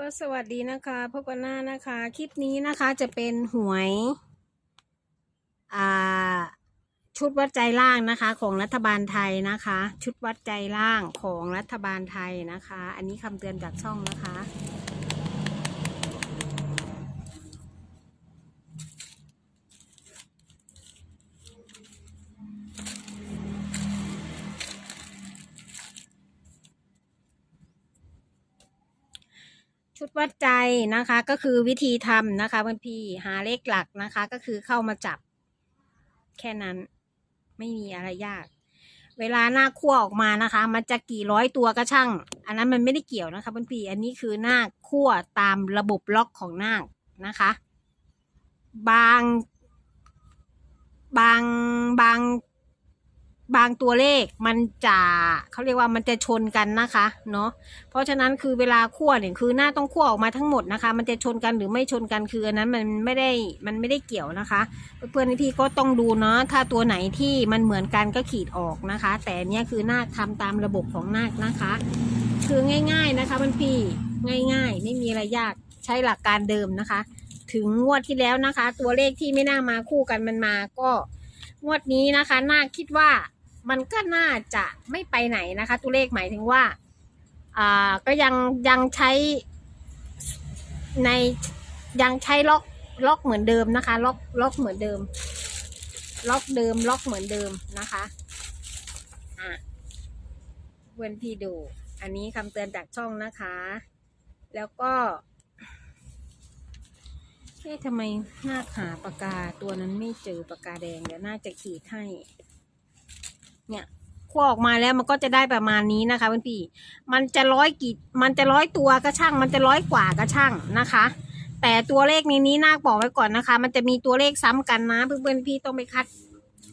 ก็สวัสดีนะคะพบกันหน้านะคะ คลิปนี้นะคะจะเป็นหวยอ่าชุดวัดใจล่างนะคะ ของรัฐบาลไทยนะคะ ชุดวัดใจล่างของรัฐบาลไทยนะคะ อันนี้คำเตือนจากช่องนะคะ ชุดวัดใจนะคะก็คือวิธีทำนะคะเพื่อนพี่หาเลขหลักนะคะ ก็คือเข้ามาจับ แค่นั้นไม่มีอะไรยาก เวลาหน้าคั่วออกมานะคะ มันจะกี่ร้อยตัวก็ช่าง อันนั้นมันไม่ได้เกี่ยวนะคะเพื่อนพี่อันนี้คือหน้าคั่วตามระบบล็อกของหน้านะคะ บาง บางบาง บางตัวเลขมันจะเขาเรียกว่ามันจะชนกันนะคะเนาะเพราะฉะนั้นคือเวลาคั่วเนี่ยคือหน้าต้องคั่วออกมาทั้งหมดนะคะ มันจะชนกันหรือไม่ชนกันคืออันนั้นมันไม่ได้มันไม่ได้เกี่ยวนะคะ เพื่อนๆพี่ก็ต้องดูเนาะถ้าตัวไหนที่มันเหมือนกันก็ขีดออกนะคะ แต่เนี้ยคือหน้าคทำตามระบบของหน้านะคะ คือง่าย ๆนะคะมันพี่ง่าย ๆ ไม่มีอะไรยากใช้หลักการเดิมนะคะ ถึงงวดที่แล้วนะคะ ตัวเลขที่ไม่น่ามาคู่กันมันมาก็งวดนี้นะคะนาคคิดว่า มันก็น่าจะไม่ไปไหนนะคะ ตัวเลขหมายถึงว่าอ่าก็ยังยังใช้ในยังใช้ล็อกล็อกเหมือนเดิมนะคะ ล็อกล็อกเหมือนเดิม ล็อกเดิมล็อกเหมือนเดิมนะคะอะเพื่อนพี่ดู อันนี้คำเตือนจากช่องนะคะ แล้วก็เอ๊ะทำไมหน้าหาปากกาตัวนั้นไม่เจอปากกาแดงเดี๋ยวน่าจะขีดให้ เนี่ยคั่วออกมาแล้วมันก็จะได้ประมาณนี้นะคะเพื่อนพี่ มันจะร้อยกี่ มันจะร้อยตัวก็ช่าง มันจะร้อยกว่าก็ช่างนะคะ แต่ตัวเลขในนี้นาบอกไว้ก่อนนะคะ มันจะมีตัวเลขซ้ำกันนะ เพื่อนๆพี่ต้องไปคัด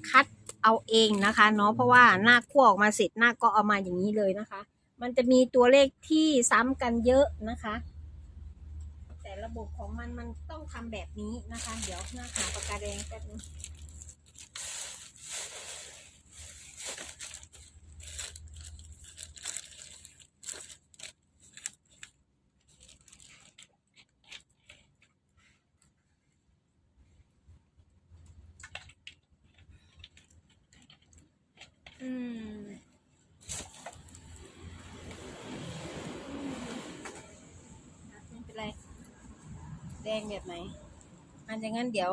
คัดเอาเองนะคะเนาะเพราะว่านาคั่วออกมาเสร็จนาก็เอามาอย่างนี้เลยนะคะ มันจะมีตัวเลขที่ซ้ำกันเยอะนะคะ แต่ระบบของมันมันต้องทำแบบนี้นะคะ เดี๋ยวหน้าหาปากกาแดงแป๊บนึง อืมไม่เป็นไร แด งแบบไหนอันอย่างนั้นเดี๋ยว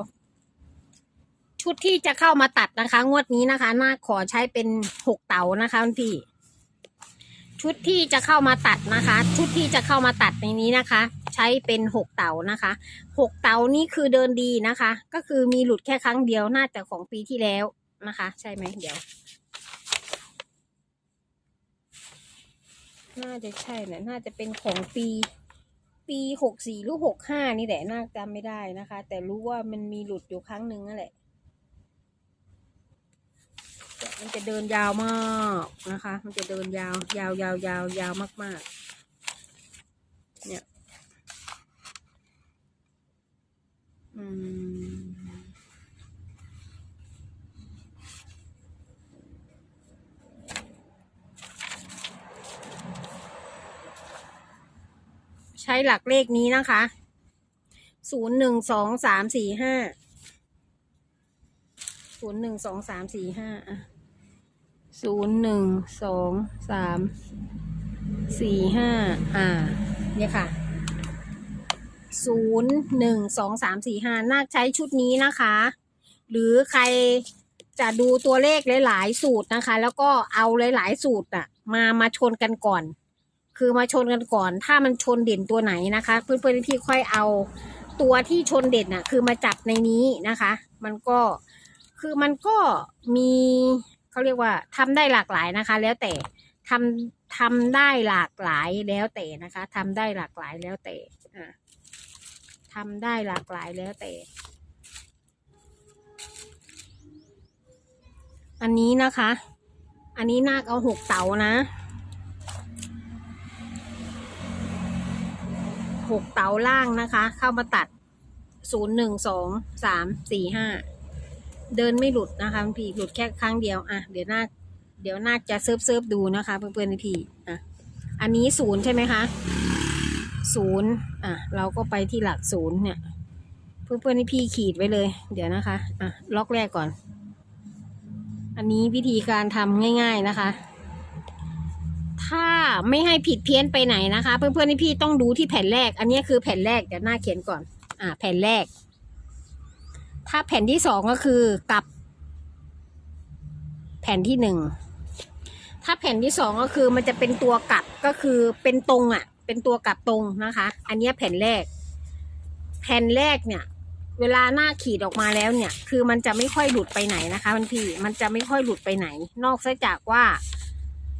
ชุดที่จะเข้ามาตัดนะคะ งวดนี้นะคะนาขอใช้เป็นหกเต๋านะคะคุณพี่ ชุดที่จะเข้ามาตัดนะคะ ชุดที่จะเข้ามาตัดในนี้นะคะ ใช้เป็นหกเต๋านะคะหกเต๋านี่คือเดินดีนะคะ ก็คือมีหลุดแค่ครั้งเดียวน่าจะของปีที่แล้วนะคะ ใช่ไหมเดี๋ยวน่าจะใช่นะน่าจะเป็นของปี ปีหกสี่หรือหกห้านี่แหละน่าจำไม่ได้นะคะ แต่รู้ว่ามันมีหลุดอยู่ครั้งหนึ่งนั่นแหละมันจะเดินยาวมากนะคะ มันจะเดินยาว ยาวยาวยาวยาวมาก ๆ เนี่ย อืม ช้หลักเลขนี้นะคะศูนย์หนึ่งสองสามสี่ห้าศูนย์หนึ่งสองสามสี่ห้าศูนย์หนึ่งสองสามสี่ห้าอ่า เนี่ยค่ะศูนย์หนึ่งสองสามสี่ห้าน่าใช้ชุดนี้นะคะ หรือใครจะดูตัวเลขหลาย ๆ สูตรนะคะ แล้วก็เอาหลาย ๆ สูตรอะมามาชนกันก่อน คือมาชนกันก่อน ถ้ามันชนเด่นตัวไหนนะคะ เพื่อนๆพี่ค่อยเอาตัวที่ชนเด่นน่ะ คือมาจับในนี้นะคะ มันก็คือมันก็มีเขาเรียกว่าทำได้หลากหลายนะคะ แล้วแต่ทำทำได้หลากหลายแล้วแต่นะคะทำได้หลากหลายแล้วแต่อ่าทำได้หลากหลายแล้วแต่ อันนี้นะคะ อันนี้นาคเอาหกเต๋านะ หกเตาล่างนะคะ เข้ามาตัดศูนย์หนึ่งสองสามสี่ห้าเดินไม่หลุดนะคะพี่หลุดแค่ครั้งเดียวอะเดี๋ยวนาเดี๋ยวนาจะเซิร์ฟเซิร์ฟดูนะคะ เพื่อนๆพี่อะอันนี้ศูนย์ใช่ไหมคะศูนย์อะเราก็ไปที่หลักศูนย์เนี่ย เพื่อนเพื่อนพี่ขีดไว้เลย เดี๋ยวนะคะอะล็อกแรกก่อน อันนี้วิธีการทำง่าย ๆนะคะ ถ้าไม่ให้ผิดเพี้ยนไปไหนนะคะ เพื่อนเพื่อนที่พี่ต้องดูที่แผ่นแรก อันนี้คือแผ่นแรกเดี๋ยวหน้าเขียนก่อน อะแผ่นแรก ถ้าแผ่นที่สองก็คือกลับ แผ่นที่หนึ่งถ้าแผ่นที่สองก็คือมันจะเป็นตัวกลับก็คือเป็นตรงอะ เป็นตัวกลับตรงนะคะ อันนี้แผ่นแรก แผ่นแรกเนี่ย เวลาหน้าขีดออกมาแล้วเนี่ย คือมันจะไม่ค่อยหลุดไปไหนนะคะพี่มันจะไม่ค่อยหลุดไปไหน นอกจากว่า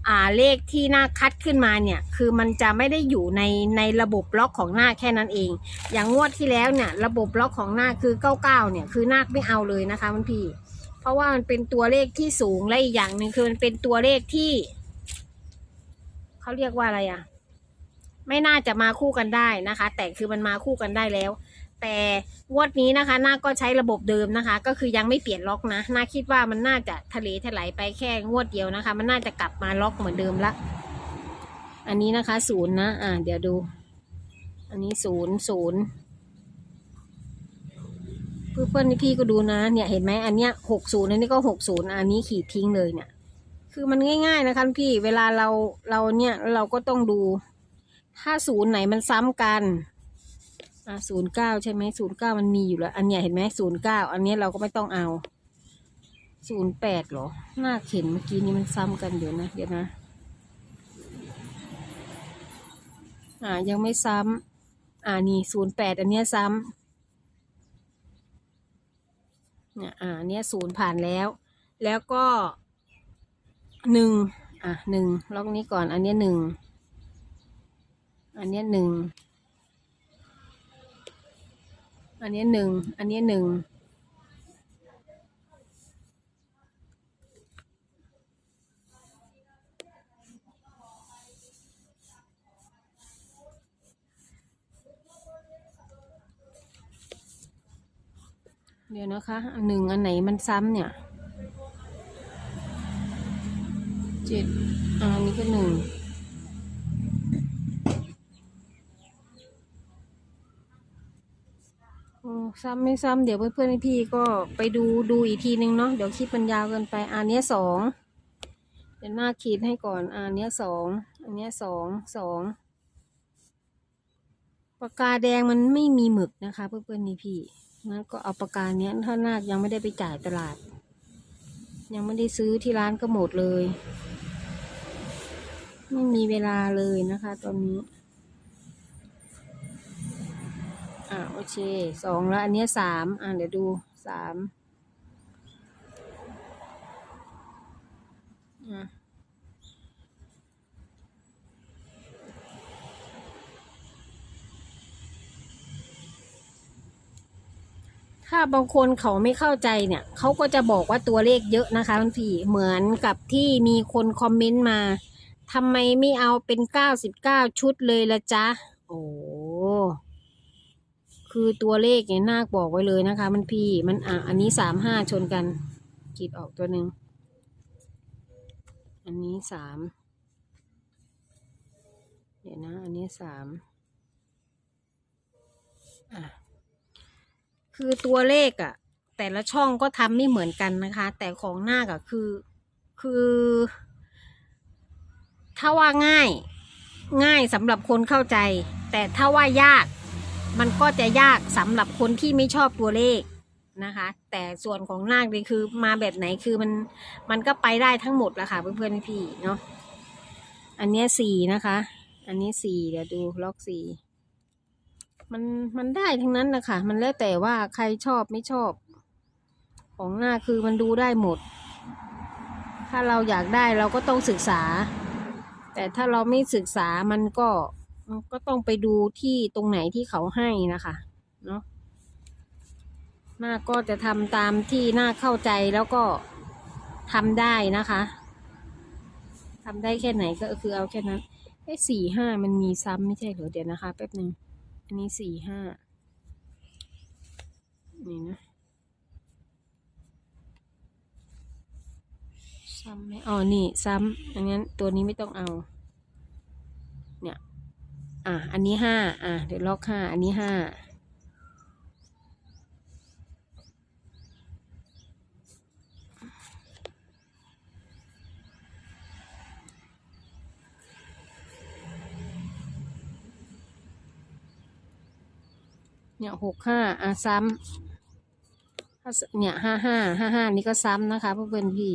อ่าเลขที่หน้าคัดขึ้นมาเนี่ยคือมันจะไม่ได้อยู่ในในระบบล็อกของหน้าแค่นั้นเอง อย่างงวดที่แล้วเนี่ยระบบล็อกของหน้าคือเก้าเก้าเนี่ยคือนาคไม่เอาเลยนะคะมันพี่ เพราะว่ามันเป็นตัวเลขที่สูงและอีกอย่างหนึ่งคือมันเป็นตัวเลขที่เขาเรียกว่าอะไรอะไม่น่าจะมาคู่กันได้นะคะ แต่คือมันมาคู่กันได้แล้ว แต่งวดนี้นะคะหน้าก็ใช้ระบบเดิมนะคะ ก็คือยังไม่เปลี่ยนล็อกนะหน้าคิดว่ามันน่าจะทะเลถลายไปแค่งวดเดียวนะคะ มันน่าจะกลับมาล็อกเหมือนเดิมละ อันนี้นะคะศูนย์นะอ่าเดี๋ยวดู อันนี้ศูนย์ศูนย์เพื่อนเพื่อนๆพี่ก็ดูนะเนี่ยเห็นไหมอันเนี้ยหกศูนย์อันนี้ก็หกศูนย์อันนี้ขีดทิ้งเลยเนี่ยคือมันง่ายๆนะคะพี่เวลาเราเราเนี่ยเราก็ต้องดู ถ้าศูนย์ไหนมันซ้ำกัน อะศูนย์เก้าใช่ไหมศูนย์เก้ามันมีอยู่แล้ว อันเนี้ยเห็นไหมศูนย์เก้าอันเนี้ยเราก็ไม่ต้องเอาศูนย์แปดหรอ หน้าเข็นเมื่อกี้นี้มันซ้ำกันเดี๋ยวนะเดี๋ยวนะ อ่ายังไม่ซ้ำอ่านี่ศูนย์แปดอันเนี้ยซ้ำเนี่ยอ่าเนี้ยศูนย์ผ่านแล้ว แล้วก็หนึ่งอะหนึ่งล็อกนี้ก่อน อันเนี้ยหนึ่งอันเนี้ยหนึ่ง อันนี้หนึ่ง อันนี้หนึ่ง เดี๋ยวนะคะอันหนึ่งอันไหนมันซ้ำเนี่ยเจ็ดอันนี้ก็หนึ่ง โอ้ ซ้ำไม่ซ้ำเดี๋ยวเพื่อนๆพี่ก็ไปดูดูอีกทีนึงเนาะเดี๋ยวคลิปมันยาวเกินไปอันนี้สองเดี๋ยวหน้าขีดให้ก่อนอันนี้สองอันนี้สองสองปากกาแดงมันไม่มีหมึกนะคะ เพื่อนๆนี่พี่งั้นก็เอาปากกาเนี้ยถ้านาคยังไม่ได้ไปจ่ายตลาด ยังไม่ได้ซื้อที่ร้านก็หมดเลย ไม่มีเวลาเลยนะคะ ตอนนี้ อ่าโอเคสองแล้ว อันเนี้ยสามอ่าเดี๋ยวดูสามอะถ้าบางคนเขาไม่เข้าใจเนี่ย เขาก็จะบอกว่าตัวเลขเยอะนะคะคุณพี่เหมือนกับที่มีคนคอมเมนต์มาทำไมไม่เอาเป็นเก้าสิบเก้าชุดเลยละจ๊ะ โอ้ คือตัวเลขเนี่ยนาคบอกไว้เลยนะคะ มันพี่มันอะอันนี้สามห้าชนกันขีดออกตัวหนึ่งอันนี้สามเดี๋ยวนะ อันนี้สามอะคือตัวเลขอะ่ะ แต่ละช่องก็ทำไม่เหมือนกันนะคะ แต่ของนาคอะคือคือ ถ้าว่าง่ายง่ายสำหรับคนเข้าใจ แต่ถ้าว่ายาก มันก็จะยากสำหรับคนที่ไม่ชอบตัวเลขนะคะ แต่ส่วนของนาคนี่คือมาแบบไหนคือมันมันก็ไปได้ทั้งหมดแหละค่ะเพื่อนๆพี่เนาะอันนี้สี่นะคะ อันนี้สี่เดี๋ยวดูล็อกสี่มันมันได้ทั้งนั้นนะคะมันแล้วแต่ว่าใครชอบไม่ชอบ ของหน้าคือมันดูได้หมด ถ้าเราอยากได้เราก็ต้องศึกษา แต่ถ้าเราไม่ศึกษามันก็ ก็ต้องไปดูที่ตรงไหนที่เขาให้นะคะเนาะหน้าก็จะทำตามที่หน้าเข้าใจแล้วก็ทำได้นะคะทำได้แค่ไหนก็คือเอาแค่นั้นไอ้สี่ห้ามันมีซ้ำไม่ใช่เหรอเดี๋ยวนะคะแป๊บหนึ่งอันนี้สี่ห้านี่นะซ้ำไหมอ๋อนี่ซ้ำอันนั้นตัวนี้ไม่ต้องเอา อะ อันนี้ห้าอะ เดี๋ยวล็อกห้าอันนี้ห้าเนี่ยหกห้าอะซ้ำถ้าเนี่ยห้าห้าห้าห้านี่ก็ซ้ำนะคะเพื่อนๆพี่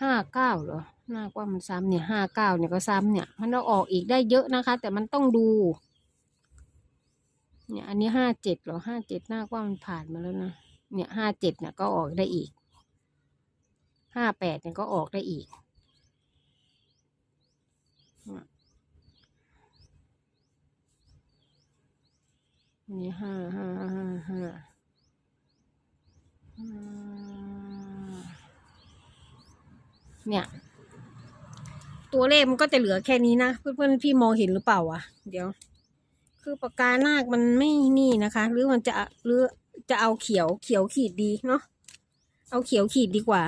ห้าเก้าเหรอ น่ากว่ามันซ้ำเนี่ยห้าเก้าเนี่ยก็ซ้ำเนี่ย มันเอาออกอีกได้เยอะนะคะ แต่มันต้องดู เนี่ย อันนี้ห้าเจ็ดหรอห้าเจ็ดน่ากว่ามันผ่านมาแล้วนะเนี่ยห้าเจ็ดเนี่ยก็ออกได้อีกห้าแปดเนี่ยก็ออกได้อีกนนี้ห้าห้าห้าห้าห้าเนี่ย ตัวเลขมันก็จะเหลือแค่นี้นะเพื่อนๆพี่มองเห็นหรือเปล่าวะเดี๋ยว คือปากกานาคมันไม่นี่นะคะ หรือมันจะหรือจะเอาเขียวเขียวขีดดีเนาะเอาเขียวขีดดีกว่า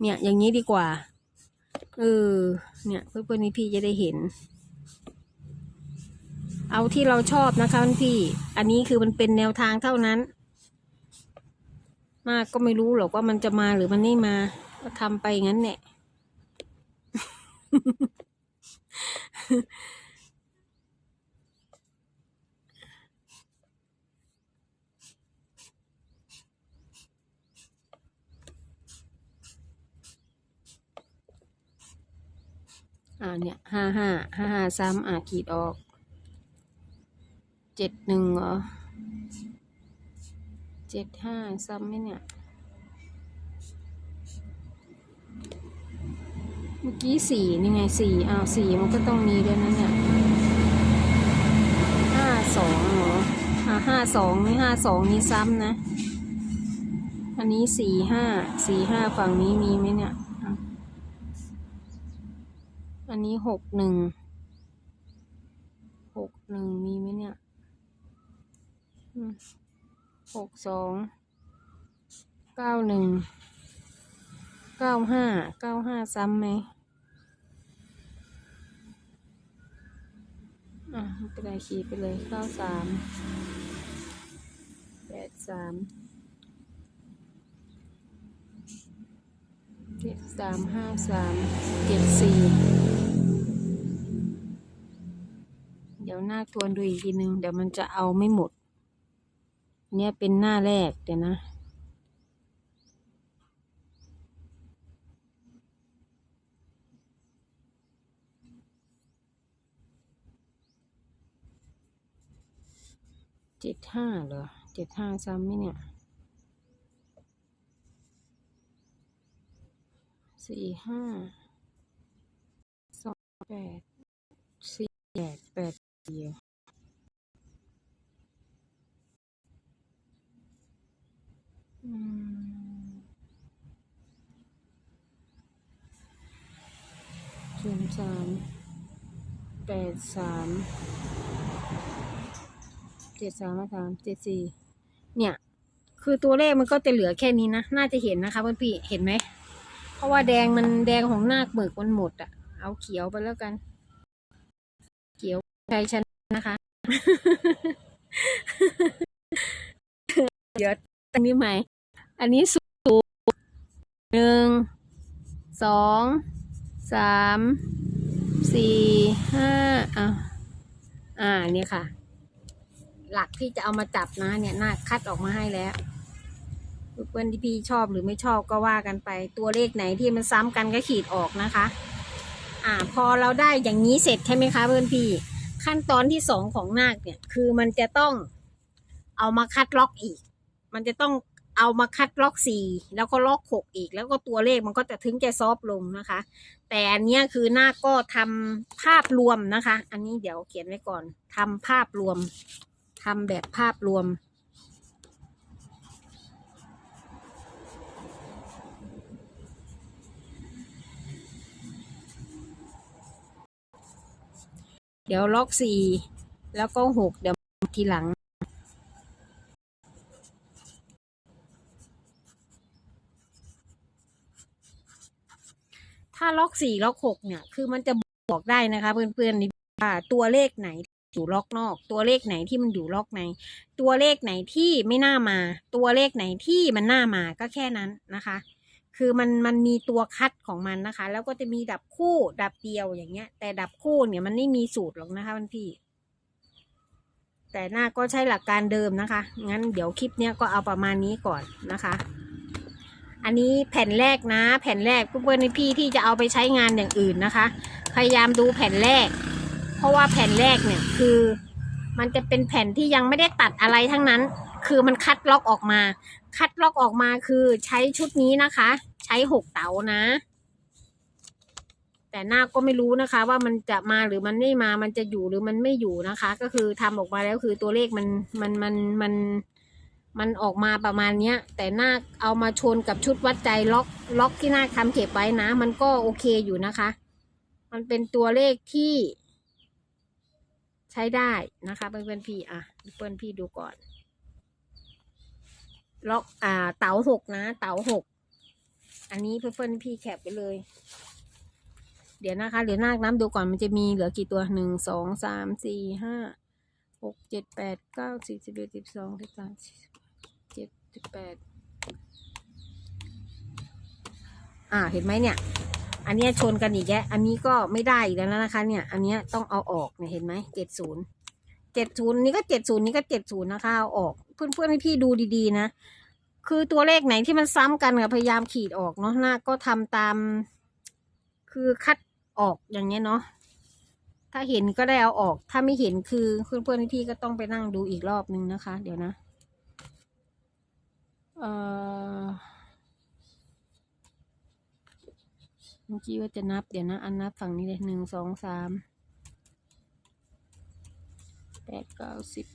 เนี่ย อย่างนี้ดีกว่าเออเนี่ย เพื่อนๆนี้พี่จะได้เห็น เอาที่เราชอบนะคะพี่ อันนี้คือมันเป็นแนวทางเท่านั้น มากก็ไม่รู้หรอกว่ามันจะมาหรือมันไม่มา ก็ทำไปงั้นแหละ อ่าเนี่ยห้าห้าห้าห้าซ้ำอ่าขีดออกเจ็ดหนึ่งเหรอเจ็ดห้าซ้ำไหมเนี่ย เมื่อกี้สี่นี่ไงสี่อ้าวสี่มันก็ต้องมีด้วยนะเนี่ยห้าสองเหรออ่าห้าสองนี่ห้าสองนี่ซ้ำนะ อันนี้สี่ห้าสี่ห้าฝั่งนี้มีไหมเนี่ย อันนี้หกหนึ่งหกหนึ่งมีไหมเนี่ยหกสองเก้าหนึ่ง เก้าห้าเก้าห้าซ้ำไหมอะไม่เป็นไรขีดไปเลยเก้าสามแปดสามเจ็ดสามห้าสามเจ็ดสี่เดี๋ยวหน้าทวนดูอีกทีนึง เดี๋ยวมันจะเอาไม่หมด เนี่ยเป็นหน้าแรกเดี๋ยวนะ เจ็ดห้าเหรอเจ็ดห้าซ้ำไหมเนี่ยสี่ห้าสองแปดสี่แปดแปดเดียวอืมศูนย์สามแปดสาม เจ็ดสามสามเจ็ดสี่เนี่ย คือตัวเลขมันก็จะเหลือแค่นี้นะ น่าจะเห็นนะคะเพื่อนพี่เห็นไหม เพราะว่าแดงมันแดงของนาคหมึกมันหมดอะเอาเขียวไปแล้วกัน เขียวใช้ชนะนะคะเดี๋ยวอันนี้ใหม่ อันนี้ศูนย์หนึ่งสองสามสี่ห้าอะอ่าเนี่ยค่ะ หลักที่จะเอามาจับนะเนี่ยนาคัดออกมาให้แล้วเพื่อนที่พี่ชอบหรือไม่ชอบก็ว่ากันไป ตัวเลขไหนที่มันซ้ำกันก็ขีดออกนะคะ อ่า พอเราได้อย่างนี้เสร็จใช่ไหมคะ เพื่อนพี่ขั้นตอนที่สองของนาคเนี่ยคือมันจะต้องเอามาคัดล็อกอีก มันจะต้องเอามาคัดล็อกสี่แล้วก็ล็อกหกอีก แล้วก็ตัวเลขมันก็จะถึงจะซอฟลงนะคะ แต่อันนี้คือนาคก็ทำภาพรวมนะคะ อันนี้เดี๋ยวเขียนไว้ก่อนทำภาพรวม ทำแบบภาพรวม เดี๋ยวล็อกสี่แล้วก็หกเดี๋ยวทีหลังถ้าล็อกสี่ล็อกหกเนี่ย คือมันจะบอกได้นะคะ เพื่อนๆนี่ว่าตัวเลขไหน อยู่ล็อกนอก ตัวเลขไหนที่มันอยู่ล็อกใน ตัวเลขไหนที่ไม่น่ามา ตัวเลขไหนที่มันน่ามาก็แค่นั้นนะคะ คือมันมันมีตัวคัดของมันนะคะ แล้วก็จะมีดับคู่ดับเดียวอย่างเงี้ย แต่ดับคู่เนี่ยมันไม่มีสูตรหรอกนะคะพี่ แต่หน้าก็ใช้หลักการเดิมนะคะ งั้นเดี๋ยวคลิปเนี้ยก็เอาประมาณนี้ก่อนนะคะอันนี้แผ่นแรกนะ แผ่นแรกเพื่อนๆพี่ที่จะเอาไปใช้งานอย่างอื่นนะคะ พยายามดูแผ่นแรก เพราะว่าแผ่นแรกเนี่ยคือ มันจะเป็นแผ่นที่ยังไม่ได้ตัดอะไรทั้งนั้น คือมันคัดล็อกออกมา คัดล็อกออกมาคือใช้ชุดนี้นะคะ ใช้หกเต๋านะ แต่หน้าก็ไม่รู้นะคะ ว่ามันจะมาหรือมันไม่มา มันจะอยู่หรือมันไม่อยู่นะคะ ก็คือทำออกมาแล้วคือตัวเลขมันมันมันมันมันออกมาประมาณเนี้ย แต่หน้าเอามาชนกับชุดวัดใจล็อกล็อกที่หน้าทำเก็บไว้นะ มันก็โอเคอยู่นะคะ มันเป็นตัวเลขที่ ช้ได้นะคะเพื่อนๆพี่อะเพื่อนพี่ดูก่อน ล็อกอ่า เต๋าหกนะ เต๋าหกอันนี้เพื่อนๆพี่แคปไปเลย เดี๋ยวนะคะเดี๋ยวนาคน้ำดูก่อนมันจะมีเหลือกี่ตัวหนึ่งสองสามสี่ห้าหกเจ็ดแปดเก้าสิบสิบเอ็ดสิบสองสิบสามสิบเจ็ดสิบแปดอ่าเห็นไหมเนี่ย อันนี้ชนกันอีกแยะ อันนี้ก็ไม่ได้อีกแล้วนะคะ เนี่ย อันเนี้ยต้องเอาออกเนี่ยเห็นไหมเจ็ดศูนย์เจ็ดศูนย์นี่ก็เจ็ดศูนย์นี่ก็เจ็ดศูนย์นะคะเอาออก เพื่อนเพื่อนให้พี่ดูดีๆนะ คือตัวเลขไหนที่มันซ้ำกันกับพยายามขีดออกเนาะหน้าก็ทำตาม คือคัดออกอย่างเงี้ยเนาะ ถ้าเห็นก็ได้เอาออก ถ้าไม่เห็นคือเพื่อนเพื่อนๆพี่ก็ต้องไปนั่งดูอีกรอบนึงนะคะ เดี๋ยวนะ เอ่อ เมื่อกี้ว่าจะนับเดี๋ยวนะอันนับฝั่งนี้เลยหนึ่งสองสามแปดเก้าสิบ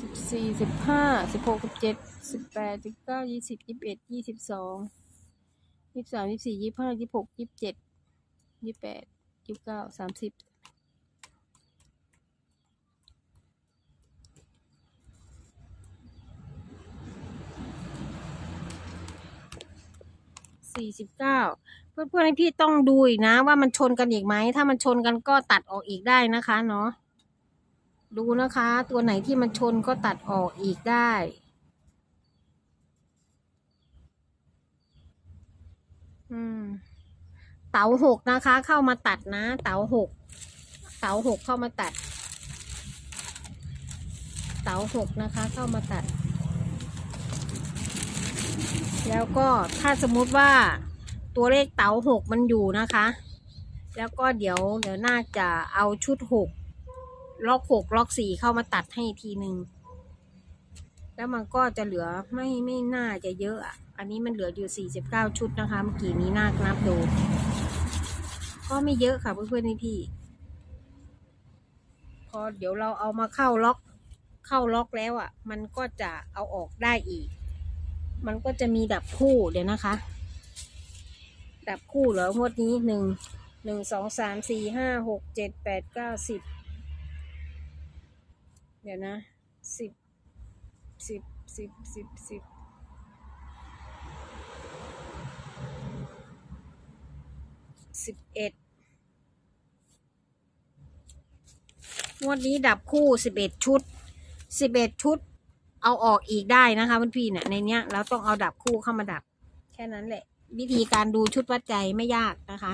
สิบสี่สิบห้าสิบหกสิบเจ็ดสิบแปดสิบเก้ายี่สิบยี่สิบเอ็ดยี่สิบสองยี่สิบสามยี่สิบสี่ยี่สิบห้ายี่สิบหกยี่สิบเจ็ดยี่สิบแปดยี่สิบเก้าสามสิบ สี่สิบเก้าเพื่อนๆให้พี่ต้องดูอีกนะ ว่ามันชนกันอีกไหม ถ้ามันชนกันก็ตัดออกอีกได้นะคะเนาะดูนะคะ ตัวไหนที่มันชนก็ตัดออกอีกได้อืมเต๋าหกนะคะ เข้ามาตัดนะ เต๋าหกเต๋าหกเข้ามาตัด เต๋าหกนะคะ เข้ามาตัด แล้วก็ถ้าสมมุติว่าตัวเลขเต๋าหกมันอยู่นะคะ แล้วก็เดี๋ยวเดี๋ยวน่าจะเอาชุดหกล็อกหกล็อกสี่เข้ามาตัดให้ทีหนึ่งแล้วมันก็จะเหลือไม่ไม่น่าจะเยอะอะอันนี้มันเหลืออยู่สี่สิบเก้าชุดนะคะ เมื่อกี้นี้น่านับดู ก็ไม่เยอะค่ะเพื่อนๆพี่ พอเดี๋ยวเราเอามาเข้าล็อก เข้าล็อกแล้วอะ มันก็จะเอาออกได้อีก มันก็จะมีดับคู่เดี๋ยวนะคะ ดับคู่เหรองวดนี้หนึ่งหนึ่งสองสามสี่ห้าหกเจ็ดแปดเก้าสิบเดี๋ยวนะสิบสิบสิบสิบสิบสิบเอ็ดงวดนี้ดับคู่สิบเอ็ดชุดสิบเอ็ดชุด เอาออกอีกได้นะคะเพื่อนพี่เนี่ยในเนี้ยเราต้องเอาดับคู่เข้ามาดับ แค่นั้นแหละ วิธีการดูชุดวัดใจไม่ยากนะคะ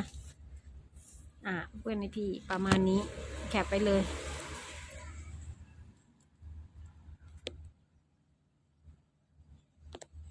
อ่าเพื่อนในพี่ประมาณนี้แคปไปเลย